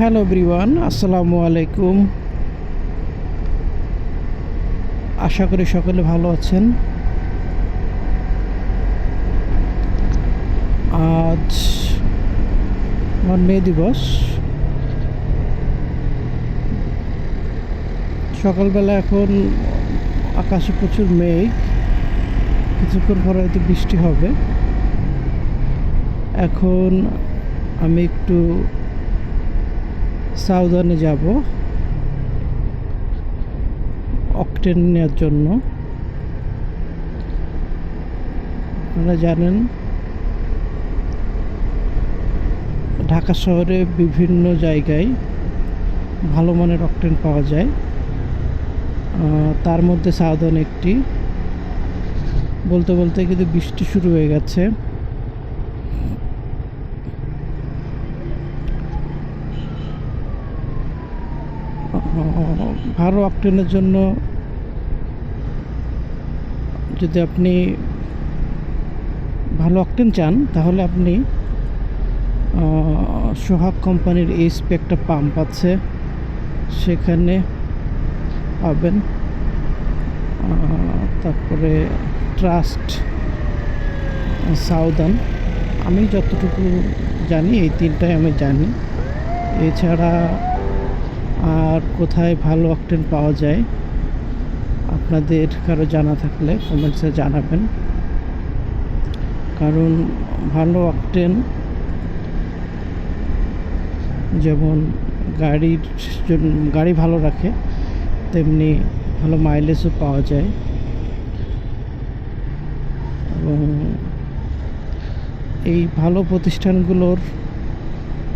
Hello everyone আসসালামু আলাইকুম আশা করি সকলে ভালো আছেন। আজ আমার মে দিবস। সকালবেলা এখন আকাশে প্রচুর মেঘ। কিছুক্ষণ পরে হয়তো বৃষ্টি হবে। এখন আমি একটু সাউদার্নে যাব। অকটেন নেওয়ার জন্য। আপনারা জানেন, ঢাকা শহরে বিভিন্ন জায়গায় ভালো মানের অকটেন পাওয়া যায়। তার মধ্যে সাউদার্ন একটি। বলতে বলতে কিন্তু বৃষ্টি শুরু হয়ে গেছে। ভালো অকটেনের জন্য যদি আপনি ভালো অকটেন চান, তাহলে আপনি সোহাগ কোম্পানির এইচপি একটা পাম্প আছে। সেখানে পাবেন তারপরে ট্রাস্ট সাউদার্ন আমি যতটুকু জানি, এই তিনটাই আমি জানি। এছাড়া কোথায় ভালো অকটেন পাওয়া যায় আপনাদের কারও জানা থাকলে কমেন্টসে জানাবেন। কারণ ভালো অকটেন যেমন গাড়ির জন্য গাড়ি ভালো রাখে, তেমনি ভালো মাইলেজও পাওয়া যায়। এবং এই ভালো প্রতিষ্ঠানগুলোর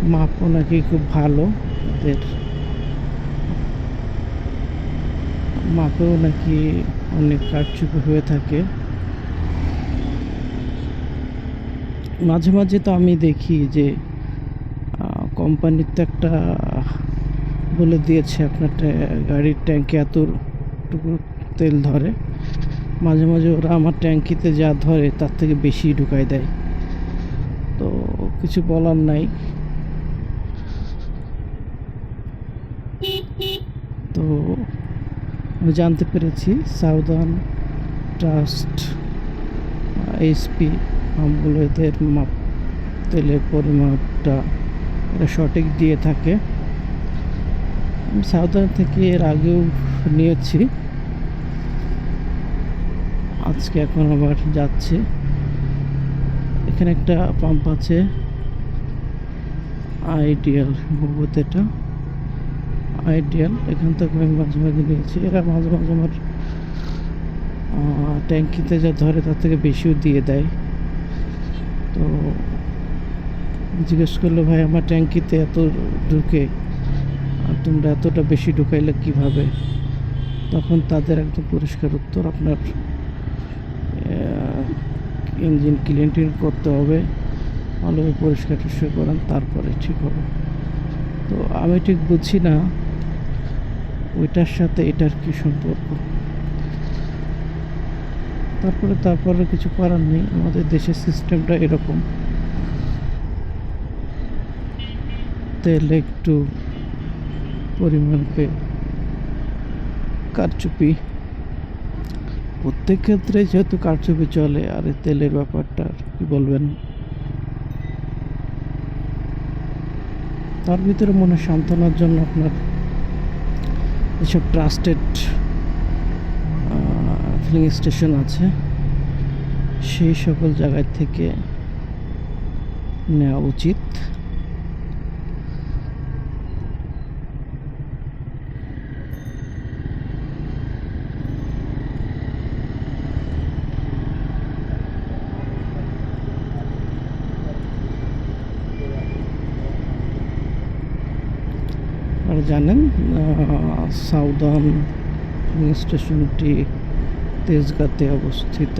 মাপও নাকি খুব ভালো। ওদের মাপেও নাকি অনেক কারচুপি হয়ে থাকে। মাঝে মাঝে তো আমি দেখি যে কোম্পানির তো একটা বলে দিয়েছে আপনার গাড়ির ট্যাঙ্কে এতটুকু তেল ধরে। মাঝে মাঝে ওরা আমার ট্যাঙ্কিতে যা ধরে তার থেকে বেশি ঢুকাই দেয়। তো কিছু বলার নাই। তো আমি জানতে পেরেছি, সাউদার্ন ট্রাস্ট এইচপি এদের মাপ, তেলের পরিমাপটা এটা সঠিক দিয়ে থাকে। আমি সাউদার্ন থেকে এর আগেও নিয়েছি। আজকে এখন আবার যাচ্ছে। এখানে একটা পাম্প আছে, আইডিয়াল বহুত এটা। আইডিয়াল, এখান থেকে আমি মাঝে মাঝে নিয়েছি এরা মাঝে মাঝে আমার ট্যাঙ্কিতে যা ধরে তার থেকে বেশিও দিয়ে দেয়। তো জিজ্ঞেস করল, ভাই, আমার ট্যাঙ্কিতে এত ঢুকে, আর তোমরা এতটা বেশি ঢুকাইলে কীভাবে? তখন তাদের একদম পরিষ্কার উত্তর, আপনার ইঞ্জিন ক্লিন টিন করতে হবে, ভালোভাবে পরিষ্কার টরিষ্কার করান, তারপরে ঠিক হবে। তো আমি ঠিক বুঝছি না ওইটার সাথে এটার কি সম্পর্ক? তারপরে তারপরে কিছু করার নেই। আমাদের দেশের সিস্টেমটা এরকম। তেল একটু পরিমাণ পে কারচুপি। প্রত্যেক ক্ষেত্রে যেহেতু কারচুপি চলে, আর এই তেলের ব্যাপারটা কি বলবেন? তার ভিতরে মনে সান্ত্বনার জন্য আপনার এসব ট্রাস্টেড ফিলিং স্টেশন আছে। সেই সকল জায়গায় থেকে নেওয়া উচিত। জানেন সাউদার্ন স্টেশনটি তেজগাঁতে অবস্থিত।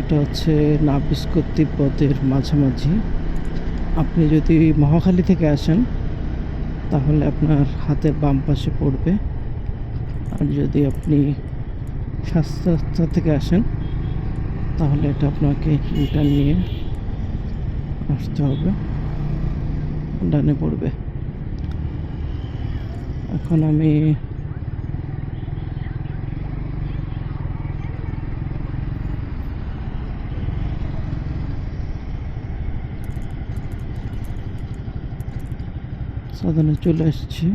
এটা হচ্ছে নাবিস্কো তিব্বতের মাঝামাঝি। আপনি যদি মহাখালী থেকে আসেন, তাহলে আপনার হাতের বাম পাশে পড়বে। আর যদি আপনি স্বাস্থ্য থেকে আসেন, তাহলে এটা আপনাকে ইন্টার নিয়ে আসতে হবে। ডানে পড়বে। এখন আমি সাধনে চলে এসেছি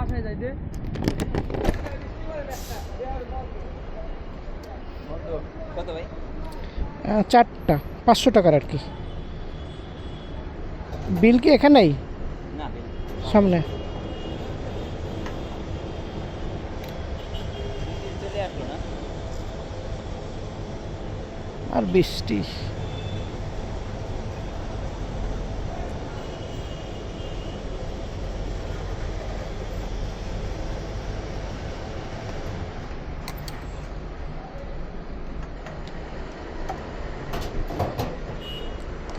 বাসায় যাইতে। চারটা পাঁচশো টাকার আর কি। বিল কি এখানেই? না সামনে। চলে আসলো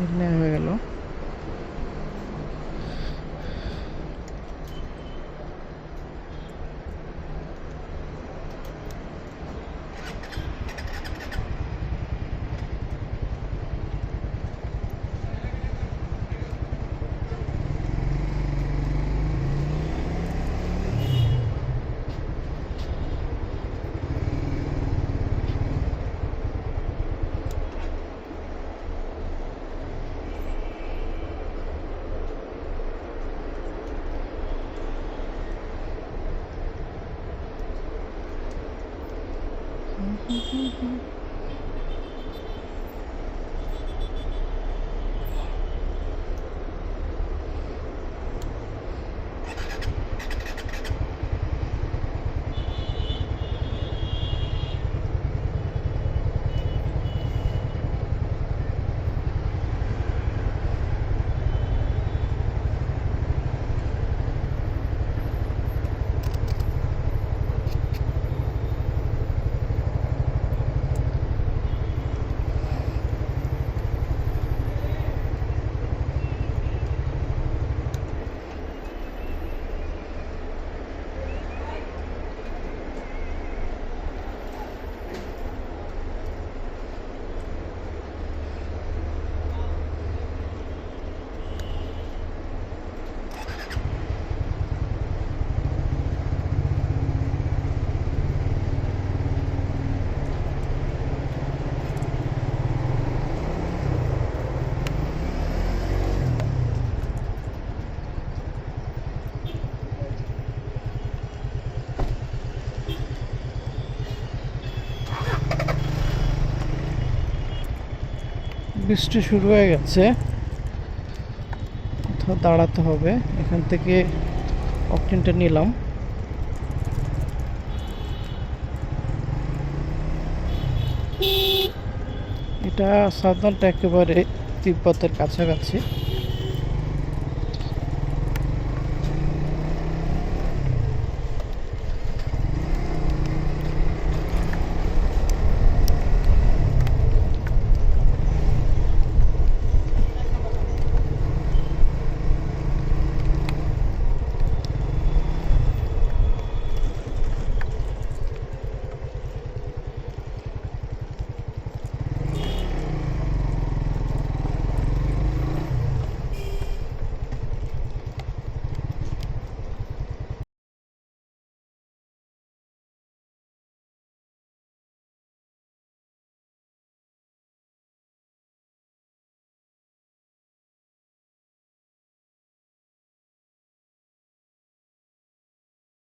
না আর বৃষ্টি তিনটে হয়ে বৃষ্টি শুরু হয়ে গেছে। কোথাও দাঁড়াতে হবে। এখান থেকে অপটিনটা নিলাম। এটা সাধারণত একেবারে তিব্বতের কাছাকাছি।